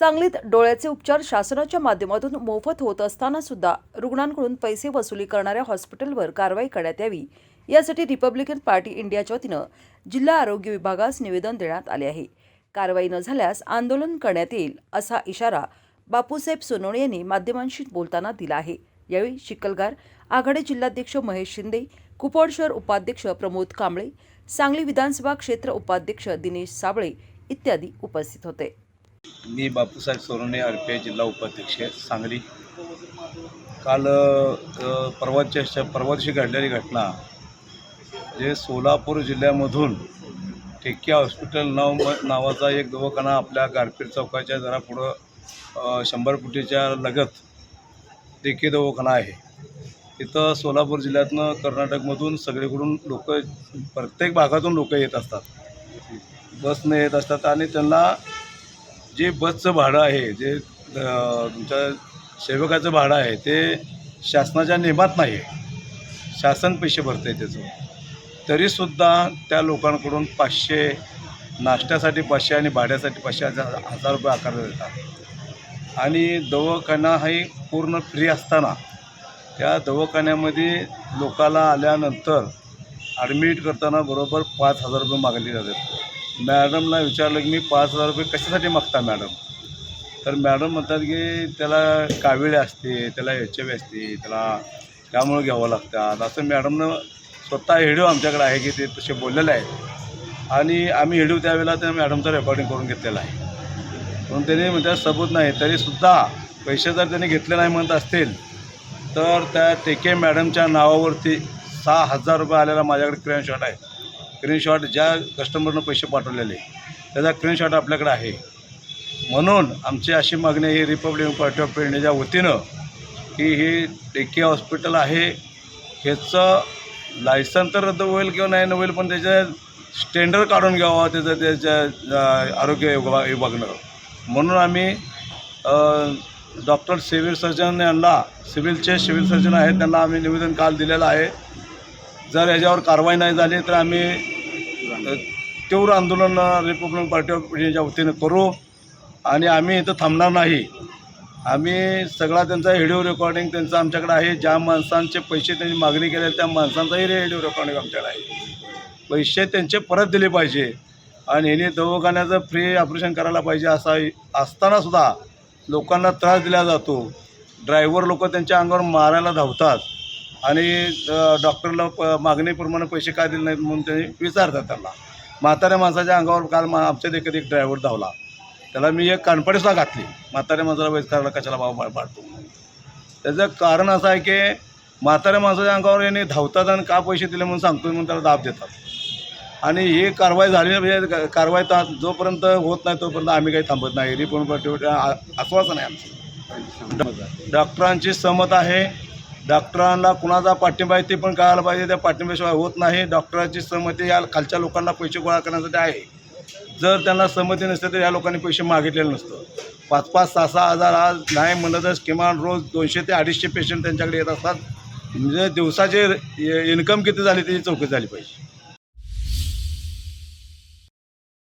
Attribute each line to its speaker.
Speaker 1: सांगलीत डोळ्याचे उपचार शासनाच्या माध्यमातून मोफत होत असताना सुद्धा रुग्णांकडून पैसे वसुली करणाऱ्या हॉस्पिटलवर कारवाई करण्यात यावी. यासाठी रिपब्लिकन पार्टी इंडियाच्या वतीनं जिल्हा आरोग्य विभागास निवेदन देण्यात आले आहे. कारवाई न झाल्यास आंदोलन करण्यात येईल असा इशारा बापूसाहेब सोनवणे यांनी माध्यमांशी बोलताना दिला आहे. यावेळी चिखलगार आघाडी जिल्हाध्यक्ष महेश शिंदे कुपवाड शहर उपाध्यक्ष प्रमोद कांबळे सांगली विधानसभा क्षेत्र उपाध्यक्ष दिनेश साबळे इत्यादी उपस्थित होते.
Speaker 2: मी Bapusaheb Sonawane R P I जिल्हा उपाध्यक्ष सांगली. काल परवाच्या परवा दिवशी घडलेली घटना जे सोलापूर जिल्ह्यामधून टेक्या हॉस्पिटल नाव नावाचा एक दवाखाना आपल्या गारपीट चौकाच्या जरा पुढं शंभर फुटीच्या लगत टेके दवाखाना आहे. तिथं सोलापूर जिल्ह्यातनं कर्नाटकमधून सगळीकडून लोक प्रत्येक भागातून लोक येत असतात. बसने येत असतात आणि त्यांना जे बसचं भाडं आहे जे तुमच्या सेवकाचं भाडं आहे ते शासनाच्या नियमात नाही आहे. शासन पैसे भरतं आहे त्याचं. तरीसुद्धा त्या लोकांकडून पाचशे नाश्त्यासाठी पाचशे आणि भाड्यासाठी पाचशे हजार हजार रुपये आकारले जातात. आणि दवाखाना ही पूर्ण फ्री असताना त्या दवाखान्यामध्ये लोकाला आल्यानंतर ॲडमिट करताना बरोबर पाच हजार रुपये मागले जातात. मॅडमला विचारलं की मी पाच हजार रुपये कशासाठी मागता मॅडम? तर मॅडम म्हणतात की त्याला काविळे असते त्याला एच आय असते त्याला त्यामुळे घ्यावं लागतात असं मॅडमनं स्वतः हेडिओ आमच्याकडे आहे की ते तसे बोललेले आहेत. आणि आम्ही हेडिओ त्यावेळेला त्या मॅडमचं रेकॉर्डिंग करून घेतलेलं आहे. म्हणून त्याने म्हणतात सबूत नाही तरीसुद्धा पैसे जर त्याने घेतले नाही म्हणत असतील तर त्या टेके मॅडमच्या नावावरती सहा हजार रुपये आलेला माझ्याकडे स्क्रीनशॉट आहे. स्क्रीनशॉट ज्या कस्टमरनं पैसे पाठवलेले त्याचा स्क्रीनशॉट आपल्याकडे आहे. म्हणून आमची अशी मागणी ही रिपब्लिकन पार्टी ऑफ इंडियाच्या वतीनं की हे टेके हॉस्पिटल आहे ह्याचं लायसन तर रद्द होईल किंवा नाही न होईल पण त्याचं स्टँडर्ड काढून घ्यावं त्याचं त्याच्या आरोग्य विभाग विभागनं. म्हणून आम्ही डॉक्टर सिव्हिल सर्जन यांना सिव्हिलचे सिव्हिल सर्जन आहेत त्यांना आम्ही निवेदन काल दिलेलं आहे. जर याच्यावर कारवाई नाही झाली तर आम्ही तीव्र आंदोलन रिपब्लिकन पार्टी ऑफ इंडियाच्या वतीनं करू. आणि आम्ही इथं थांबणार नाही. आम्ही सगळा त्यांचा व्हिडिओ रेकॉर्डिंग त्यांचं आमच्याकडे आहे. ज्या माणसांचे पैसे त्यांनी मागणी केले त्या माणसांचाही व्हिडिओ रेकॉर्डिंग आमच्याकडे आहे. पैसे त्यांचे परत दिले पाहिजे. आणि ह्याने दवाखान्याचं फ्री ऑपरेशन करायला पाहिजे असा असतानासुद्धा लोकांना त्रास दिला जातो. ड्रायव्हर लोक त्यांच्या अंगावर मारायला धावतात. आणि डॉक्टरला प मागणीप्रमाणे पैसे काय दिले नाहीत म्हणून त्यांनी विचारतात त्यांना. म्हाताऱ्या माणसाच्या अंगावर काल मा आमच्या देखील एक ड्रायव्हर धावला. त्याला मी एक कानपडीसुद्धा घातली. म्हाताऱ्या माणसाला वैस कशाला भाव पाडतो त्याचं कारण असं आहे की म्हाताऱ्या माणसाच्या अंगावर यांनी धावतात आणि का पैसे दिले म्हणून सांगतो म्हणून त्याला दाब देतात. आणि ही कारवाई झाली म्हणजे कारवाई तर जोपर्यंत होत नाही तोपर्यंत आम्ही काही थांबत नाही. रिपोर्ट आश्वासन आहे आमचं. डॉक्टरांची सहमत आहे. डॉक्टरांना कुणाचा पाठिंबा आहे ते पण कळायला पाहिजे. त्या पाठिंब्याशिवाय होत नाही. डॉक्टरांची सहमती या खालच्या लोकांना पैसे गोळा करण्यासाठी आहे. जर त्यांना सहमती नसते तर या लोकांनी पैसे मागितलेलं नसतं. पाच पाच सहा सहा हजार आज नाही म्हणलं तर किमान रोज दोनशे ते अडीचशे पेशंट त्यांच्याकडे येत असतात. म्हणजे दिवसाचे इन्कम किती झाली त्याची चौकशी झाली पाहिजे.